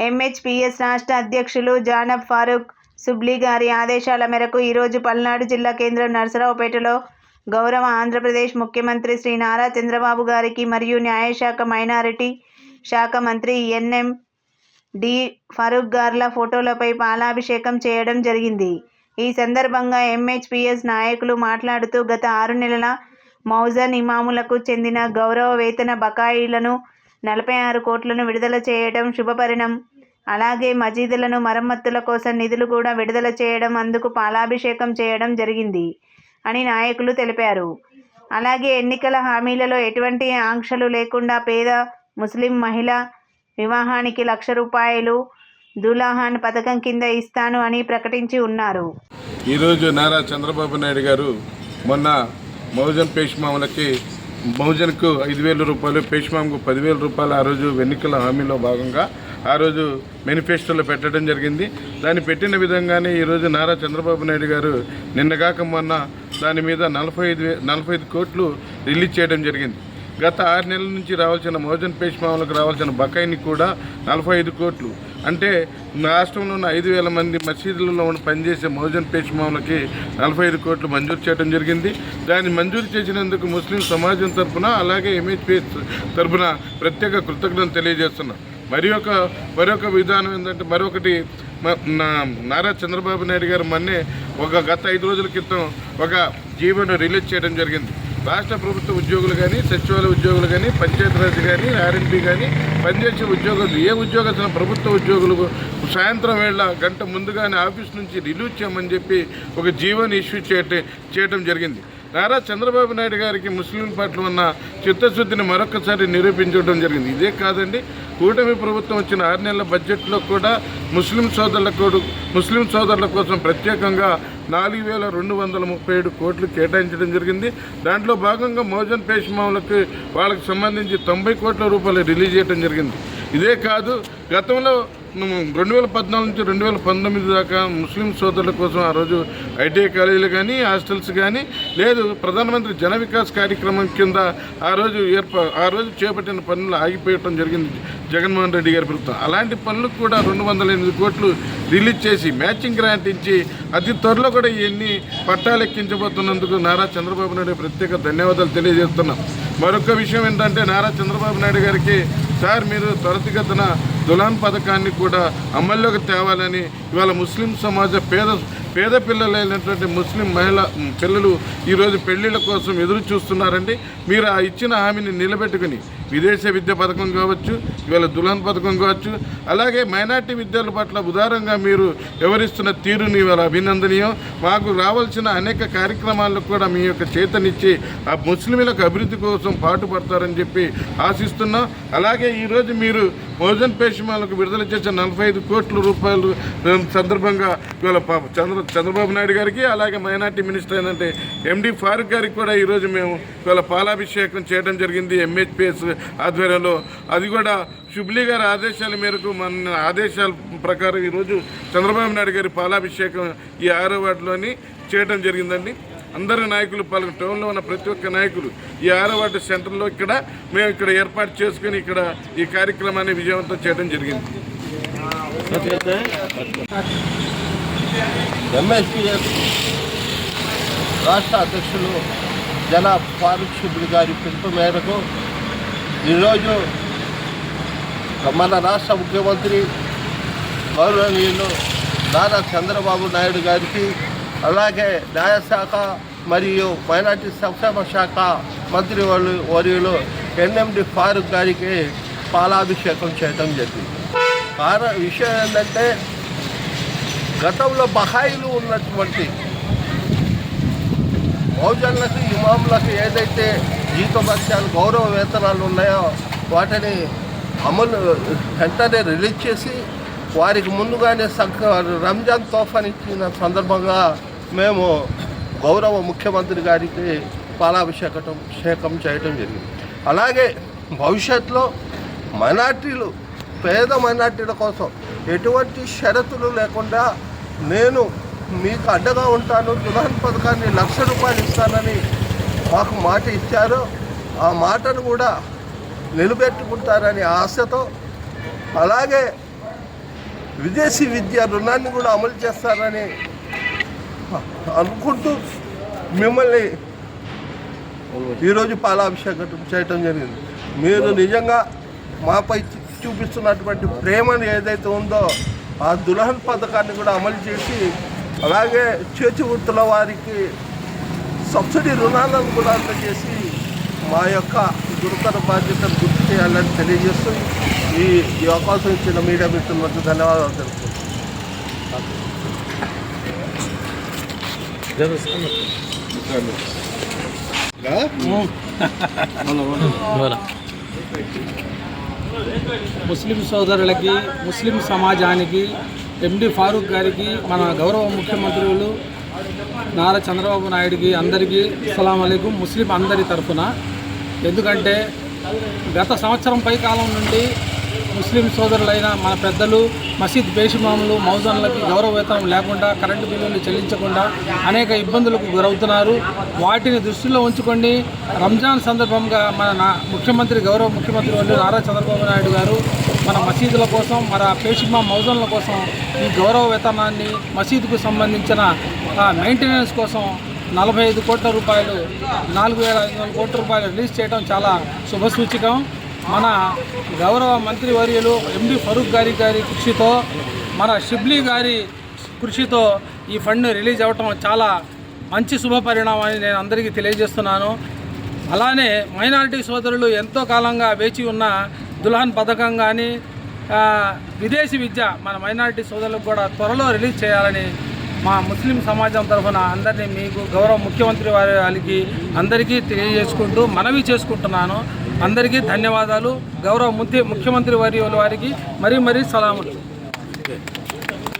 MHPS రాష్ట్ర అధ్యక్షులు జానబ్ ఫారూక్ సుబ్లీ గారి ఆదేశాల మేరకు ఈరోజు పల్నాడు జిల్లా కేంద్రం నరసరావుపేటలో గౌరవ ఆంధ్రప్రదేశ్ ముఖ్యమంత్రి శ్రీ నారా చంద్రబాబు గారికి మరియు న్యాయశాఖ మైనారిటీ శాఖ మంత్రి ఎన్ఎం డి ఫరూక్ గార్ల ఫోటోలపై పాలాభిషేకం చేయడం జరిగింది. ఈ సందర్భంగా ఎంహెచ్పిఎస్ నాయకులు మాట్లాడుతూ గత ఆరు నెలల మౌజన్ ఇమాములకు చెందిన గౌరవ వేతన బకాయిలను నలభై ఆరు కోట్లను విడుదల చేయడం శుభపరిణం. అలాగే మసీదులను మరమ్మతుల కోసం నిధులు కూడా విడుదల చేయడం అందుకు పాలాభిషేకం చేయడం జరిగింది అని నాయకులు తెలిపారు. అలాగే ఎన్నికల హామీలలో ఎటువంటి ఆంక్షలు లేకుండా పేద ముస్లిం మహిళ వివాహానికి లక్ష రూపాయలు దులాహాన్ పథకం కింద ఇస్తాను అని ప్రకటించి ఉన్నారు. ఈరోజు నారా చంద్రబాబు నాయుడు గారు మొన్న మౌజన్ పేష్మాములకి బహుజన్కు ఐదు వేల రూపాయలు పేష్మాంకు పదివేల రూపాయలు ఆ రోజు ఎన్నికల హామీలో భాగంగా ఆ రోజు మేనిఫెస్టోలో పెట్టడం జరిగింది. దాన్ని పెట్టిన విధంగానే ఈరోజు నారా చంద్రబాబు నాయుడు గారు నిన్నగాక మొన్న దాని మీద నలభై ఐదు వే- నలభై ఐదు కోట్లు రిలీజ్ చేయడం జరిగింది. గత ఆరు నెలల నుంచి రావాల్సిన మోజన్ పేష్మాములకు రావాల్సిన బకాయిని కూడా నలభై ఐదు కోట్లు అంటే రాష్ట్రంలో ఉన్న ఐదు వేల మంది మసీదులలో ఉన్న పనిచేసే మోజన్ పేష్మాములకి నలభై ఐదు కోట్లు మంజూరు చేయడం జరిగింది. దాన్ని మంజూరు చేసినందుకు ముస్లిం సమాజం తరఫున అలాగే ఎంహెచ్పిఎస్ తరఫున ప్రత్యేక కృతజ్ఞతలు తెలియజేస్తున్నాం. మరి ఒక మరొక విధానం ఏంటంటే మరొకటి నా- నారా చంద్రబాబు నాయుడు గారు మొన్నే ఒక గత ఐదు రోజుల క్రితం ఒక జీవోను రిలీజ్ చేయడం జరిగింది. రాష్ట్ర ప్రభుత్వ ఉద్యోగులు కానీ సచివాలయ ఉద్యోగులు కానీ పంచాయతీరాజ్ కానీ ఆర్ఎన్బి కానీ పనిచేసే ఉద్యోగులు ఏ ఉద్యోగస్తున్న ప్రభుత్వ ఉద్యోగులు సాయంత్రం వేళ గంట ముందుగానే ఆఫీస్ నుంచి రిలీజ్ చేయమని చెప్పి ఒక జీవోని ఇష్యూ చేయటం చేయటం జరిగింది. నారా చంద్రబాబు నాయుడు గారికి ముస్లిం పట్ల ఉన్న చిత్తశుద్ధిని మరొకసారి నిరూపించడం జరిగింది. ఇదే కాదండి కూటమి ప్రభుత్వం వచ్చిన ఆరు నెలల బడ్జెట్లో కూడా ముస్లిం సోదరుల కోడు ముస్లిం సోదరుల కోసం ప్రత్యేకంగా నాలుగు వేల రెండు వందల ముప్పై ఏడు కోట్లు కేటాయించడం జరిగింది. దాంట్లో భాగంగా మోజన్ పేష్మావులకు వాళ్ళకి సంబంధించి తొంభై కోట్ల రూపాయలు రిలీజ్ చేయడం జరిగింది. ఇదే కాదు గతంలో రెండు వేల పద్నాలుగు నుంచి రెండు వేల పంతొమ్మిది దాకా ముస్లిం సోదరుల కోసం ఆ రోజు ఐటీఐ కాలేజీలు కానీ హాస్టల్స్ కానీ లేదు ప్రధానమంత్రి జన వికాస్ కార్యక్రమం కింద ఆ రోజు ఏర్పా ఆ రోజు చేపట్టిన పనులు ఆగిపోయటం జరిగింది జగన్మోహన్ రెడ్డి గారి ప్రభుత్వం. అలాంటి పనులకు కూడా రెండు వందల ఎనిమిది కోట్లు రిలీజ్ చేసి మ్యాచింగ్ గ్రాంట్ ఇచ్చి అతి త్వరలో కూడా ఇవన్నీ పట్టాలు ఎక్కించబోతున్నందుకు నారా చంద్రబాబు నాయుడు ప్రత్యేక ధన్యవాదాలు తెలియజేస్తున్నాం. మరొక విషయం ఏంటంటే నారా చంద్రబాబు నాయుడు గారికి సార్ మీరు త్వరితగతిన దులాన్ పథకాన్ని కూడా అమల్లోకి తేవాలని ఇవాళ ముస్లిం సమాజ పేద పేద పిల్లలైనటువంటి ముస్లిం మహిళ పిల్లలు ఈరోజు పెళ్ళిళ్ళ కోసం ఎదురు చూస్తున్నారండి. మీరు ఆ ఇచ్చిన హామీని నిలబెట్టుకుని విదేశీ విద్య పథకం కావచ్చు ఇవాళ దులాన్ పథకం కావచ్చు అలాగే మైనార్టీ విద్యల పట్ల ఉదారంగా మీరు వివరిస్తున్న తీరుని ఇవాళ అభినందనీయం. మాకు రావాల్సిన అనేక కార్యక్రమాలకు కూడా మీ యొక్క చేతనిచ్చి ఆ ముస్లింలకు అభివృద్ధి కోసం పాటుపడతారని చెప్పి ఆశిస్తున్నాం. అలాగే ఈరోజు మీరు మోజన్ పేషమాలకు విడుదల చేసిన నలభై ఐదు కోట్ల రూపాయలు సందర్భంగా ఇవాళ చంద్ర చంద్రబాబు నాయుడు గారికి అలాగే మైనార్టీ మినిస్టర్ ఏంటంటే ఎండి ఫారూక్ గారికి కూడా ఈరోజు మేము ఇవాళ పాలాభిషేకం చేయడం జరిగింది ఎంహెచ్పిఎస్ ఆధ్వర్యంలో. అది కూడా షుబ్లీ గారి ఆదేశాల మేరకు మన ఆదేశాల ప్రకారం ఈరోజు చంద్రబాబు నాయుడు గారి పాలాభిషేకం ఈ ఆరో వార్డులోని చేయడం జరిగిందండి. అందరు నాయకులు పలు టౌన్లో ఉన్న ప్రతి ఒక్క నాయకులు ఈ ఆరవాటి సెంటర్లో ఇక్కడ మేము ఇక్కడ ఏర్పాటు చేసుకుని ఇక్కడ ఈ కార్యక్రమాన్ని విజయవంతం చేయడం జరిగింది. ఎంఎస్పిఎస్ రాష్ట్ర అధ్యక్షులు జన ఫారూక్ గారి పిలుపు మేరకు ఈరోజు మన రాష్ట్ర ముఖ్యమంత్రి గౌరవనీయులు నారా చంద్రబాబు నాయుడు గారికి అలాగే న్యాయశాఖ మరియు మైనార్టీ సంక్షేమ శాఖ మంత్రి వాళ్ళు వర్యులు ఎన్ఎండి ఫారూక్ గారికి పాలాభిషేకం చేయడం జరిగింది. కారణం విషయం ఏంటంటే గతంలో బహాయిలు ఉన్నటువంటి బహుజనులకు ఇమాములకు ఏదైతే జీతభత్యాలు గౌరవ వేతనాలు ఉన్నాయో వాటిని అమలు వెంటనే రిలీజ్ చేసి వారికి ముందుగానే సంక రంజాన్ తోఫాన్ ఇచ్చిన సందర్భంగా మేము గౌరవ ముఖ్యమంత్రి గారికి పాలాభిషేకం అభిషేకం చేయటం జరిగింది. అలాగే భవిష్యత్తులో మైనార్టీలు పేద మైనార్టీల కోసం ఎటువంటి షరతులు లేకుండా నేను మీకు అడ్డగా ఉంటాను దుల్హన్ పథకాన్ని లక్ష రూపాయలు ఇస్తానని మాకు మాట ఇచ్చారు. ఆ మాటను కూడా నిలబెట్టుకుంటారని ఆశతో అలాగే విదేశీ విద్య రుణాన్ని కూడా అమలు చేస్తారని అనుకుంటూ మిమ్మల్ని ఈరోజు పాలాభిషేకం చేయటం జరిగింది. మీరు నిజంగా మాపై చూపిస్తున్నటువంటి ప్రేమను ఏదైతే ఉందో ఆ దులహన్ పథకాన్ని కూడా అమలు చేసి అలాగే చేతి వృత్తుల వారికి సబ్సిడీ రుణాలను కూడా అందజేసి మా యొక్క గురుతర బాధ్యతను గుర్తు చేయాలని తెలియజేస్తూ ఈ ఈ అవకాశం ఇచ్చిన మీడియా మిత్రులకు ధన్యవాదాలు తెలుపుతున్నాను. ముస్లిం సోదరులకి ముస్లిం సమాజానికి ఎండి ఫారూక్ గారికి మన గౌరవ ముఖ్యమంత్రులు నారా చంద్రబాబు నాయుడికి అందరికీ అస్సలం అలైకుం. ముస్లిం అందరి తరఫున. ఎందుకంటే గత సంవత్సరం పై కాలం నుండి ముస్లిం సోదరులైన మన పెద్దలు మసీద్ పేషిమాములు మౌజన్లకి గౌరవ వేతనం లేకుండా కరెంటు బిల్లులు చెల్లించకుండా అనేక ఇబ్బందులకు గురవుతున్నారు. వాటిని దృష్టిలో ఉంచుకొని రంజాన్ సందర్భంగా మన ముఖ్యమంత్రి గౌరవ ముఖ్యమంత్రి వాళ్ళు నారా చంద్రబాబు నాయుడు గారు మన మసీదుల కోసం మన పేషిమా మౌజన్ల కోసం ఈ గౌరవ వేతనాన్ని మసీదుకు సంబంధించిన ఆ, మెయింటెనెన్స్ కోసం నలభై ఐదు కోట్ల రూపాయలు నాలుగు వేల ఐదు వందల కోట్ల రూపాయలు రిలీజ్ చేయడం చాలా శుభసూచకం. మన గౌరవ మంత్రి వర్యులు ఎండి ఫరూక్ గారి గారి కృషితో మన షిబ్లీ గారి కృషితో ఈ ఫండ్ రిలీజ్ అవ్వటం చాలా మంచి శుభ పరిణామని నేను అందరికీ తెలియజేస్తున్నాను. అలానే మైనారిటీ సోదరులు ఎంతో కాలంగా వేచి ఉన్న దుల్హన్ పథకం కానీ విదేశీ విద్య మన మైనారిటీ సోదరులకు కూడా త్వరలో రిలీజ్ చేయాలని మా ముస్లిం సమాజం తరఫున అందరినీ మీకు గౌరవ ముఖ్యమంత్రి వారికి అందరికీ తెలియజేసుకుంటూ మనవి చేసుకుంటున్నాను. అందరికీ ధన్యవాదాలు. గౌరవ ముఖ్యమంత్రి వారి వారికి మరీ మరీ సలాములు.